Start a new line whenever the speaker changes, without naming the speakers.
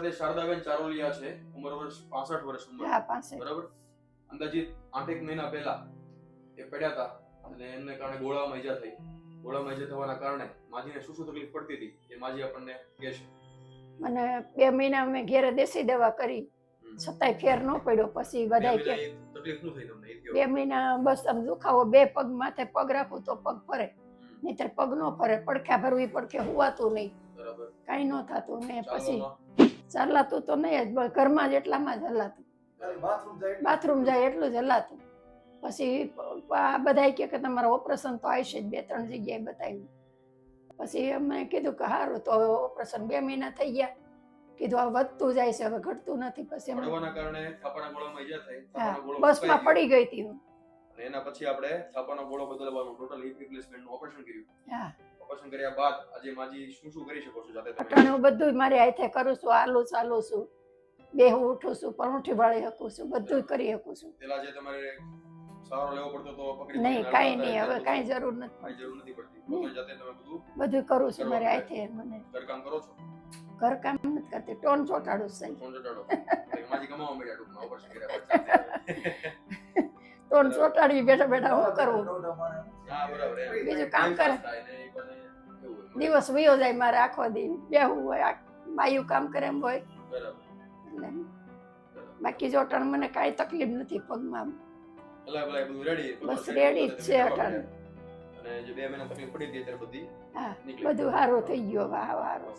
સાથે શારદાબેન ચારોલિયા છે ઉંમર વર્ષ 65 વર્ષ ઉંમર. બરાબર? અંદાજિત આઠેક મહિના પહેલા એ પડ્યા હતા અને એમને કારણે ગોળામાં ઈજા થઈ. ગોળામાં ઈજા થવાના કારણે માજીને શું શું તકલીફ પડતી હતી એ માજી આપણને કહે છે.
મને બે મહિના મેં ઘેરે દેશી દવા કરી. છતાંય ફેર ન પડ્યો પછી બધા
બે
કે.
મહિના.
બે બસ આમ દુખાવો બે પગ માથે પગ રાખું તો પગ ફરે. નહીતર પગ ન ફરે પડખ્યા ભરવી પડખે હોવાતું નહીં. કાંઈ ન થતું ને પછી
ચાલવામાં
તો નહીં જ ઘરમાં જ એટલામાં જ હલાતું
બાથરૂમ જાય
એટલું? જ હલાતું પછી આ બધા કે કે તમારા ઓપરેશન તો આવશે જ બે ત્રણ જગ્યાએ બતાવ્યું. પછી અમે કીધું કે સારું તો હવે ઓપરેશન બે મહિના થઈ ગયા. કીધું આ વધતું જાય છે હવે ઘટતું નથી. પછી બસમાં પડી ગઈ હતી હું.
અને એના પછી આપણે થાપાનો ગોળો બદલવાનું ટોટલ હિપ રિપ્લેસમેન્ટનું ઓપરેશન કર્યું.
હા.
ઓપરેશન કર્યા બાદ આજે માજી શું શું કરી શકો છો જાતે તમે?
અટાણે હું બધું મારે હાથે કરું છું હાલું ચાલું છું બેહું ઉઠું છું પરોઠી વાળી શકું છું બધું કરી શકું છું.
પેલા જે તમારે સારો લેવો પડતો તો પકડી
નહીં કાઈ નહીં હવે કાઈ જરૂર નથી.
કાઈ જરૂર નથી પડતી. જાતે તમે બધું
બધું કરું છું મારે. હાથે મને.
ઘરકામ કરો છો?
ઘર કામ નથી કરતી ટોન ચોટાડું સાહેબ
ફોન જટાડો માજી કમાવા મળ્યા ટૂંકમાં ઓપરેશન કર્યા પછી.
ચોંટાડી બેઠા બેઠા હું કરવું. બીજું કામ કરે. દિવસ વયો જાય મારે આખો દી બેહવું હોય આ બાયું કામ કરે એમ હોય બાકી જો અટણ મને કાંઈ તકલીફ નથી પગમાં બસ રેડી જ છે અટાણે.
બધી
હા બધું સારું થઈ ગયો હાવ સારું